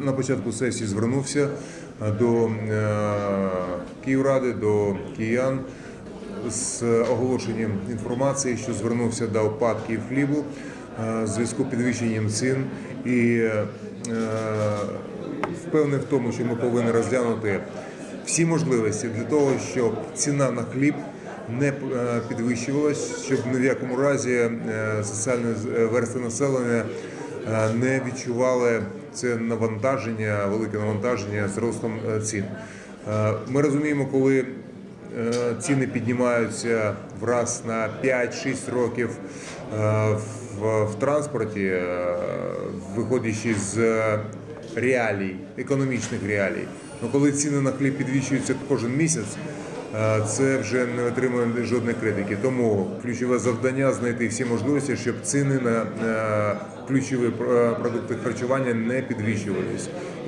На початку сесії звернувся е, до е, Київради, до киян з оголошенням інформації, що звернувся до опадків хлібу е, в зв'язку з підвищенням цін і впевнений в тому, що ми повинні розглянути всі можливості для того, щоб ціна на хліб не підвищувалась, щоб ні в якому разі соціальні верстви населення не відчували це навантаження, велике навантаження з ростом е, цін. Е, Ми розуміємо, коли е, ціни піднімаються враз на 5-6 років е, в, транспорті, е, виходячи з реалій, економічних реалій. Ну, коли ціни на хліб підвищуються кожен місяць, е, це вже не отримує жодної критики. Тому ключове завдання знайти всі можливості, щоб ціни на е, ключові е, продукти харчування не підвищувалися.